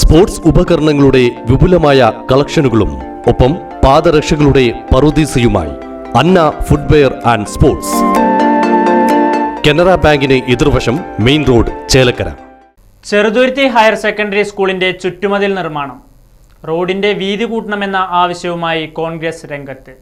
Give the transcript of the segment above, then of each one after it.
Sports ഉപകരണങ്ങളുടെ വിപുലമായ കളക്ഷനുകളും ഒപ്പം പാദരക്ഷകളുടെ പറുദീസയുമായി Anna footwear and sports. Canara ബാങ്കിന് എതിർവശം main road Chelakkara. Cheruthuruthy higher secondary സ്കൂളിന്റെ ചുറ്റുമതിൽ നിർമ്മാണം. റോഡിന്റെ വീതി കൂട്ടണമെന്ന ആവശ്യവുമായി കോൺഗ്രസ് രംഗത്ത്.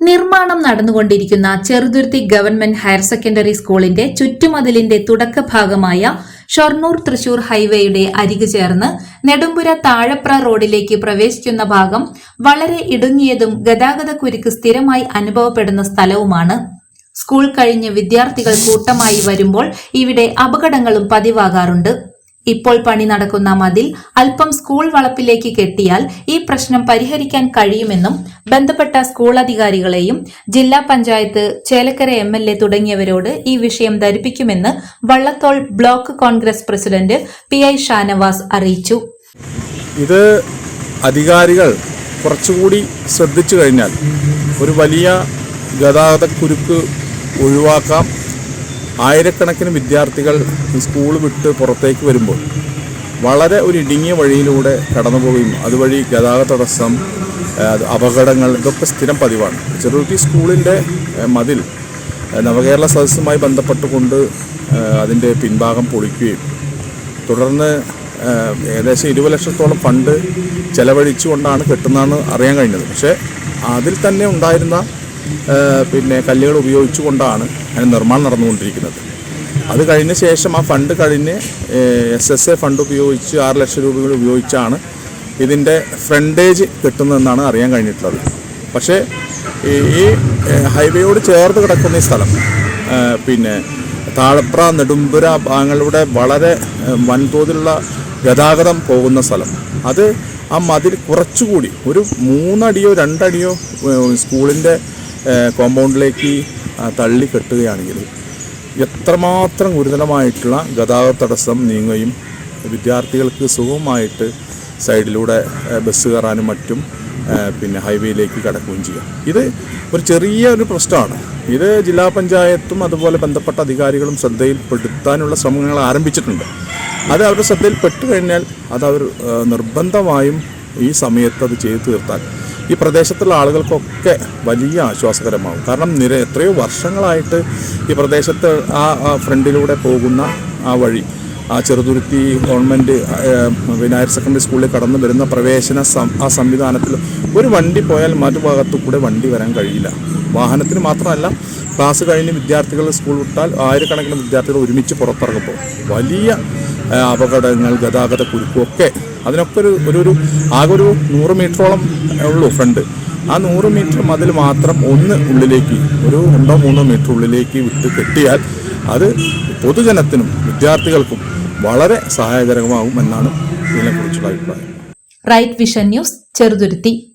നിർമ്മാണം നടന്നുകൊണ്ടിരിക്കുന്ന ചെറുതുരുത്തി ഗവൺമെന്റ് ഹയർ സെക്കൻഡറി സ്കൂളിന്റെ ചുറ്റുമതിലിന്റെ തുടക്ക ഭാഗമായ ഷൊർണൂർ തൃശൂർ ഹൈവേയുടെ അരികു ചേർന്ന് നെടുമ്പുര താഴപ്ര റോഡിലേക്ക് പ്രവേശിക്കുന്ന ഭാഗം വളരെ ഇടുങ്ങിയതും ഗതാഗതക്കുരുക്ക് സ്ഥിരമായി അനുഭവപ്പെടുന്ന സ്ഥലവുമാണ്. സ്കൂൾ കഴിഞ്ഞ് വിദ്യാർത്ഥികൾ കൂട്ടമായി വരുമ്പോൾ ഇവിടെ അപകടങ്ങളും പതിവാകാറുണ്ട്. ഇപ്പോൾ പണി നടക്കുന്ന മതിൽ അല്പം സ്കൂൾ വളപ്പിലേക്ക് കെട്ടിയാൽ ഈ പ്രശ്നം പരിഹരിക്കാൻ കഴിയുമെന്നും ബന്ധപ്പെട്ട സ്കൂൾ അധികാരികളെയും ജില്ലാ panchayat Chelakkara M L A തുടങ്ങിയവരോട് ഈ വിഷയം ധരിപ്പിക്കുമെന്ന് Vallathol block Congress president P I Shanavas അറിയിച്ചു. ഇത് അധികാരികൾ കുറച്ചുകൂടി ശ്രദ്ധിച്ചു കഴിഞ്ഞാൽ ഒരു വലിയ ഗതാഗതക്കുരുക്ക് ഒഴിവാക്കാം. ആയിരക്കണക്കിന് വിദ്യാർത്ഥികൾ സ്കൂൾ വിട്ട് പുറത്തേക്ക് വരുമ്പോൾ വളരെ ഒരു ഇടുങ്ങിയ വഴിയിലൂടെ കടന്നു പോവുകയും അതുവഴി ഗതാഗത തടസ്സം അപകടങ്ങൾ ഇതൊക്കെ സ്ഥിരം പതിവാണ്. ചെറുകുട്ടി സ്കൂളിന്റെ മതിൽ നവകേരള സദസ്സുമായി ബന്ധപ്പെട്ടുകൊണ്ട് അതിന്റെ പിൻഭാഗം പൊളിക്കുകയും തുടർന്ന് ഏകദേശം ഇരുപത് ലക്ഷത്തോളം ഫണ്ട് ചെലവഴിച്ചുകൊണ്ടാണ് കെട്ടുന്നതെന്ന് അറിയാൻ കഴിഞ്ഞത്. പക്ഷേ അതിൽ തന്നെ ഉണ്ടായിരുന്ന പിന്നെ കല്ലുകൾ ഉപയോഗിച്ചുകൊണ്ടാണ് അതിന് നിർമ്മാണം നടന്നുകൊണ്ടിരിക്കുന്നത്. അത് കഴിഞ്ഞ ശേഷം ആ ഫണ്ട് കഴിഞ്ഞ് എസ് എസ് എ ഫണ്ട് ഉപയോഗിച്ച് ആറ് ലക്ഷം രൂപകൾ ഉപയോഗിച്ചാണ് ഇതിന്റെ ഫ്രണ്ടേജ് കിട്ടുന്നതെന്നാണ് അറിയാൻ കഴിഞ്ഞിട്ടുള്ളത്. പക്ഷേ ഈ ഹൈവേയോട് ചേർത്ത് കിടക്കുന്ന ഈ സ്ഥലം പിന്നെ താഴപ്ര നെടുമ്പുര ഭാഗങ്ങളിലൂടെ വളരെ വൻതോതിലുള്ള ഗതാഗതം പോകുന്ന സ്ഥലം. അത് ആ മതിൽ കുറച്ചുകൂടി ഒരു മൂന്നടിയോ രണ്ടടിയോ സ്കൂളിന്റെ കോമ്പൗണ്ടിലേക്ക് തള്ളിക്കെട്ടുകയാണെങ്കിൽ തള്ളി കെട്ടുകയാണെങ്കിൽ എത്രമാത്രം ഗുരുതരമായിട്ടുള്ള ഗതാഗത തടസ്സം നീങ്ങുകയും വിദ്യാർത്ഥികൾക്ക് സുഖമായിട്ട് സൈഡിലൂടെ ബസ് കയറാനും മറ്റും പിന്നെ ഹൈവേയിലേക്ക് കടക്കുകയും ചെയ്യാം. ഇത് ഒരു ചെറിയ ഒരു പ്രശ്നമാണ്. ഇത് ജില്ലാ പഞ്ചായത്തും അതുപോലെ ബന്ധപ്പെട്ട അധികാരികളും ശ്രദ്ധയിൽപ്പെടുത്താനുള്ള ശ്രമങ്ങൾ ആരംഭിച്ചിട്ടുണ്ട്. അത് അവരുടെ ശ്രദ്ധയിൽപ്പെട്ട് കഴിഞ്ഞാൽ അത് അവർ നിർബന്ധമായും ഈ സമയത്ത് അത് ചെയ്തു തീർത്താൽ ഈ പ്രദേശത്തുള്ള ആളുകൾക്കൊക്കെ വലിയ ആശ്വാസകരമാകും. കാരണം നിര എത്രയോ വർഷങ്ങളായിട്ട് ഈ പ്രദേശത്ത് ആ ഫ്രണ്ടിലൂടെ പോകുന്ന ആ വഴി ആ ചെറുതുരുത്തി ഗവൺമെന്റ് വിനായർ സെക്കൻഡറി സ്കൂളിൽ കടന്നു വരുന്ന പ്രവേശന ആ സംവിധാനത്തിൽ ഒരു വണ്ടി പോയാൽ മറുഭാഗത്തു കൂടെ വണ്ടി വരാൻ കഴിയില്ല. വാഹനത്തിന് മാത്രമല്ല ക്ലാസ് കഴിഞ്ഞ് വിദ്യാർത്ഥികൾ സ്കൂൾ വിട്ടാൽ ആയിരക്കണക്കിന് വിദ്യാർത്ഥികൾ ഒരുമിച്ച് പുറത്തിറങ്ങുമ്പോൾ വലിയ അപകടങ്ങൾ ഗതാഗത ഒക്കെ. അതിനൊക്കെ ഒരു ഒരു ഒരു ആകെ ഒരു നൂറ് മീറ്ററോളം ഉള്ളൂ ഫ്രണ്ട്. ആ നൂറ് മീറ്റർ മതിൽ മാത്രം ഒന്ന് ഉള്ളിലേക്ക് ഒരു രണ്ടോ മൂന്നോ മീറ്റർ ഉള്ളിലേക്ക് വിട്ട് കെട്ടിയാൽ അത് പൊതുജനത്തിനും വിദ്യാർത്ഥികൾക്കും വളരെ സഹായകരമാകും എന്നാണ് ഇതിനെക്കുറിച്ചുള്ള അഭിപ്രായം. Right vision news Cheruthuruthy.